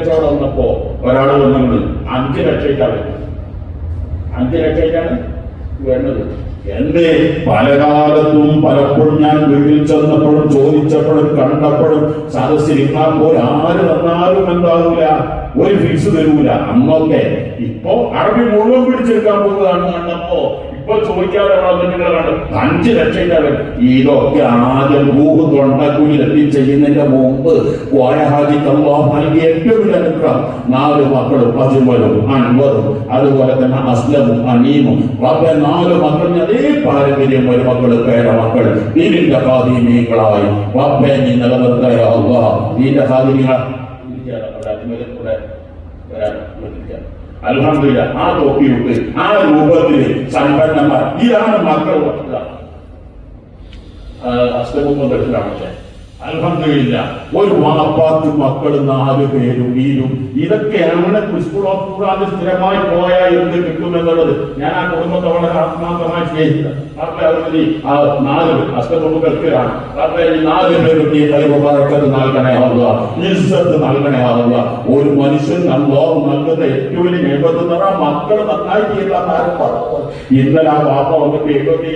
കച്ചവടം വന്നപ്പോ ഒരാൾ വന്നത് അഞ്ച് ലക്ഷമായിട്ടാണ് അഞ്ച് ലക്ഷക്കാണ് വേണ്ടത്. എന്റെ പലകാലത്തും പലപ്പോഴും ഞാൻ വീട്ടിൽ ചെന്നപ്പോഴും ചോദിച്ചപ്പോഴും കണ്ടപ്പോഴും സദസ്സിൽ ഇരുന്നാൽ പോലും ആര് വന്നാലും എന്താകൂല ഒരു ഫീസ് തരൂല. അന്നൊക്കെ ഇപ്പോ അറബി മുഴുവൻ പിടിച്ചെടുക്കാൻ പോകുകയാണ് കണ്ടപ്പോ ഇപ്പൊ ചോദിക്കാതെ വന്നിട്ടുള്ളതാണ് അഞ്ച് ലക്ഷം രൂപ ഇതൊക്കെ ആദ്യം ഭൂഹ് തൊണ്ടക്കുയിൽ ചെയ്യുന്നതിന്റെ മുമ്പ് കോയഹാജി അള്ളാഹ് നൽകിയ ഏറ്റവും വലിയ അനുഗ്രഹം നാല് മക്കളും പതിമലും അൻവറും അതുപോലെ തന്നെ അസ്ലമും അനീമും റബ്ബെ നാല് മക്കളും അതേ പാരമ്പര്യം ഒരു മക്കൾ പേര മക്കൾ ഇതിന്റെ ഹാദിമീങ്ങളായി റബ്ബെ നീ നിലനിർത്തയ അള്ളാഹ് ഇതിന്റെ ഹാദിമീങ്ങൾ അൽഹംദുലില്ലാ ആ തോക്കിയിട്ട് ആ രൂപത്തിൽ സമ്പന്നന്മാർ. ഇതാണ് മക്കൾ അസ്തമുമ്പ് ദർശനമാണ് അൽഹംദുലില്ല. ഒരു വാപ്പാത്തും മക്കൾ നാല് പേരും വീരും. ഇതൊക്കെയാണ് ഓഫ് ഖുർആനിൽ സ്ഥിരമായി പോയാൽ എന്ത് കിട്ടുമെന്നുള്ളത്. ഞാൻ ആ കുടുംബത്തെ വളരെ ആത്മാർത്ഥമായി ആ നാല് ഈ നാല് പേരും ഈ തലമുറക്കത്ത് നൽകണേ ആവുക ഇസ്സത്ത് നൽകണേ ആവുക ഒരു മനുഷ്യൻ നല്ലോ നൽകുന്ന ഏറ്റവും വലിയ നിയമത്തിൽ നിറ മക്കൾ നന്നായി ചെയ്യുന്ന ഇന്നലെ ആ വാപ്പ വന്നിട്ട് എഴുപത്തി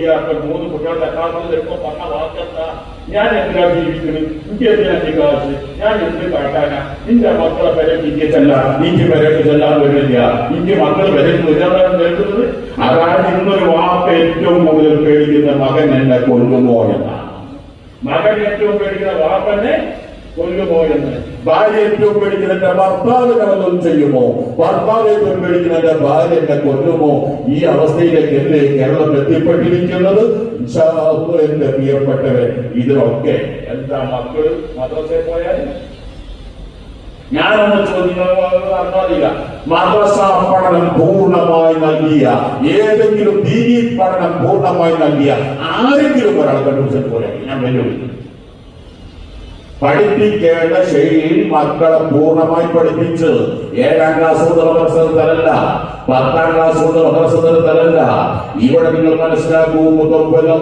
മൂന്ന് കുട്ടികളുടെ അക്കാദമിയിൽ എടുക്കുമ്പോൾ പറഞ്ഞ വാക്കെന്താ? ഞാൻ എന്തിനാ ജീവിക്കുന്നത് എനിക്ക് എന്തിനാ കാശ്? ഞാൻ എന്ത് കാട്ടാനാ നിന്റെ മക്കളെ വരെ എനിക്ക് ചെല്ലാൻ എനിക്ക് വരെ ചെല്ലാൻ വരില്ല. നിന്റെ മക്കൾ വരെ കേൾക്കുന്നത് അതാണ് ഇന്നൊരു വാപ്പ ഏറ്റവും കൂടുതൽ പേടിക്കുന്ന മകൻ എന്നെ കൊല്ലുമോ എന്നാണ് മകൻ ഏറ്റവും പേടിക്കുന്ന വാപ്പനെ കൊല്ലുമോ എന്ന്. ഭാര്യ ഏറ്റവും പേടിക്കുന്ന എന്റെ ഭർത്താവിനെ വല്ലതും ചെയ്യുമോ? ഭർത്താവ് ഏറ്റവും പേടിക്കുന്ന എന്റെ ഭാര്യ എന്നെ കൊല്ലുമോ? ഈ അവസ്ഥയിലേക്ക് എന്റെ കേരളം എത്തിപ്പെട്ടിരിക്കുന്നത് എന്റെ പ്രിയപ്പെട്ടവരെ ഇതിലൊക്കെ എന്താ മക്കൾ മദ്രസയിൽ പോയാൽ ഞാനൊന്ന് ചോദിക്കുക മദ്രസ പഠനം പൂർണമായി നൽകിയ ഏതെങ്കിലും ദീനി പഠനം പൂർണമായി നൽകിയ ആരെങ്കിലും ഒരാൾ കണ്ടുപിടിച്ചത് പോലെ ഞാൻ വെല്ലുവിളിക്കുന്നു. പഠിപ്പിക്കേണ്ട ശൈലിയിൽ മക്കളെ പൂർണമായി പഠിപ്പിച്ച് ഏഴാം ക്ലാസ് മുതൽ മദ്രസതലല്ല പത്താം ക്ലാസ് മുതൽ മദ്രസതലല്ല ഇവിടെ നിങ്ങൾ മനസ്സിലാക്കൂ മുതൽപ്പോടെ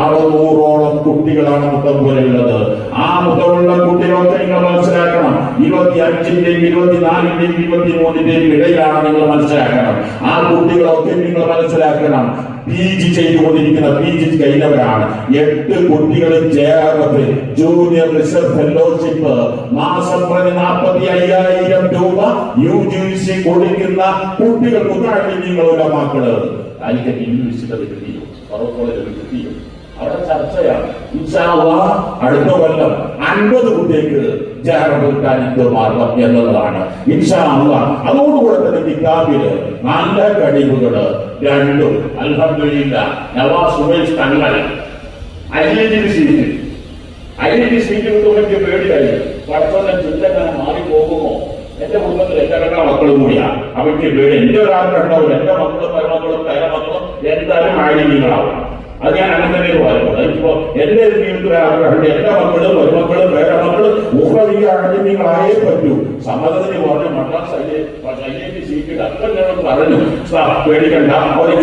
അറുന്നൂറോളം കുട്ടികളാണ് മുതൽപ്പോലുള്ളത് ആ മുതലുള്ള കുട്ടികളൊക്കെ നിങ്ങൾ മനസ്സിലാക്കണം. ഇരുപത്തി അഞ്ചിന്റെയും ഇരുപത്തിനാലിന്റെയും ഇരുപത്തിമൂന്നിന്റെയും ഇടയിലാണ് നിങ്ങൾ മനസ്സിലാക്കണം. ആ കുട്ടികളൊക്കെ നിങ്ങൾ മനസ്സിലാക്കണം. പി ചെയ്തുകൊണ്ടിരിക്കുന്ന പി ജി കഴിഞ്ഞവരാണ് എട്ട് കുട്ടികളും ചേർന്നത്. ജൂനിയർ റിസർച്ച് ഫെലോഷിപ്പ് മാസം പ്രതി നാൽപ്പത്തി അയ്യായിരം രൂപ യു ജി സി കൊടുക്കുന്ന കുട്ടികൾ നിങ്ങളുടെ മക്കൾ. കാലിക്കറ്റ് യൂണിവേഴ്സിറ്റി കിട്ടിയോ കോളേജിൽ കിട്ടിയോ അവിടെ ചർച്ചയാണ് അടുത്ത കൊല്ലം അൻപത് കുട്ടികൾക്ക് എന്ത് മാർഗം എന്നുള്ളതാണ് ഇൻഷാ അല്ലാഹ് അതോടുകൂടെ തന്നെ കിതാബിൽ നല്ല കഴിവുകൾ രണ്ടും അൽഹംദുലില്ല നവാസ് സുമേഷ് തങ്ങൾ ഐഡന്റിറ്റി സീറ്റ് ഐഡന്റിറ്റി സീറ്റ് കിട്ടുമ്പോൾ എനിക്ക് പേടിയായി പഠിത്തം മാറി പോകുമോ എന്റെ കുടുംബത്തിൽ എന്റെ കണ്ട മക്കളും കൂടിയാ അവർക്ക് പേടി എന്റെ കണ്ടാവും എന്റെ മക്കളും മരുമക്കളും പേരമക്കളും എന്തായാലും ആയിരങ്ങളാവണം അത് ഞാൻ അങ്ങനെ പറയുന്നത്. ഇപ്പോ എന്റെ ജീവിതത്തിൽ ആഗ്രഹമുണ്ട് എന്റെ മക്കളും മരുമക്കളും പേരമക്കളും ഉഹ്രവിയാണെങ്കിൽ നിങ്ങളായേ പറ്റൂ. സമ്മതത്തിന് പറഞ്ഞ മദ്രാസ് സൈന്യത്തിൽ പറഞ്ഞു. സാർ പേടിക്കണ്ട. അവരെ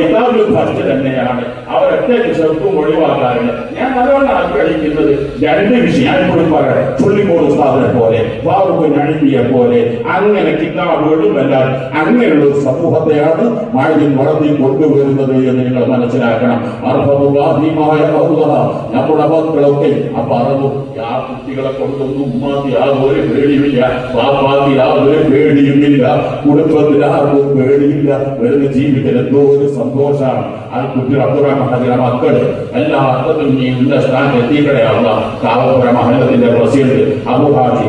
ഫസ്റ്റ് തന്നെയാണ്. അവരൊറ്റ ചെറുപ്പം ഒഴിവാക്കാറുണ്ട് ഞാൻ നല്ലോണം ആഗ്രഹിക്കുന്നത് രണ്ട് വിഷയം. ഞാൻ ഇപ്പോഴും പറയാം ചുള്ളിക്കോട് സ്ഥാപനം പോലെ ബാബുക്ക് നഴിപ്പിയെ പോലെ അങ്ങനെ കിതാബുകളും എല്ലാം അങ്ങനെയുള്ള ഒരു സമൂഹത്തെയാണ് മഴയിൽ വളർത്തി കൊണ്ടുവരുന്നത് എന്ന് നിങ്ങൾ മനസ്സിലാക്കണം. അർഹമുവാഹിമായ നമ്മുടെ മക്കളൊക്കെ ആ പറഞ്ഞു ആ കുട്ടികളെ കൊണ്ടൊന്നും ഉമ്മാതി യാതൊരു പേടിയുമില്ല പാപ്പാക്ക് യാതൊരു പേടിയുമില്ല കുടുംബത്തിൽ ആർക്കും പേടിയില്ല വരുന്ന ജീവിതത്തിൽ എന്തോ ഒരു സന്തോഷമാണ്. ആ കുട്ടികൾ അബ്ദുറഹ്മാന്റെ മക്കൾ എല്ലാ അർത്ഥത്തിലും നീ സ്ഥാനത്ത് എത്തിക്കണയാവുക കാവപുര മഹലത്തിന്റെ പ്രസിഡന്റ് അബുഹാജി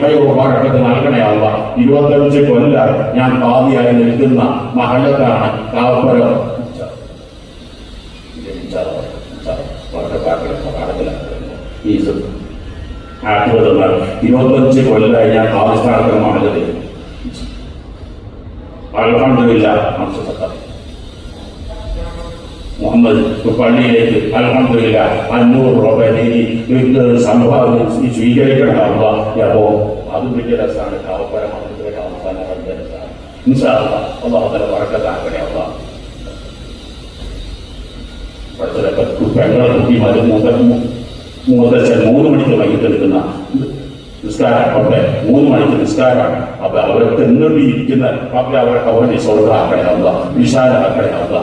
കൈവാറക്കത്ത് നൽകണയാവുക ഇരുപത്തഞ്ച് കൊല്ല ഞാൻ പാതിയായി നിൽക്കുന്ന മഹലത്താണ് ആറ്റുവതെന്നാൽ ഇരുപത്തഞ്ച് കൊല്ലമായി ഞാൻ ആവിഷ്കാരമാണത് അൽഹംദുലില്ല മുഹമ്മദ് പള്ളിയിലേക്ക് അലഹമില്ല അഞ്ഞൂറ് രൂപ നീതി സംഭാവന സ്വീകരിക്കണമാവുക അപ്പോ അത് വലിയ രസമാണ്. കാവപ്പരമാണത്തിലെ അവസാനം വലിയ രസമാണ്. ഇൻഷാല്ല അള്ളാഹുതല വഴക്കത്താക്കണയാവുക പെങ്ങളെ കുട്ടി മരു മൂത്ത മൂത്തച്ഛൻ മൂന്ന് മണിക്ക് വൈകിട്ട് എടുക്കുന്ന നിസ്കാരം അവിടെ. മൂന്ന് മണിക്ക് നിസ്കാരമാണ്. അപ്പൊ അവർക്ക് എന്നിട്ട് ഇരിക്കുന്ന അവരെ അവരെ സ്വർഗമാക്കണേ അല്ല വിശാലമാക്കണേ അല്ല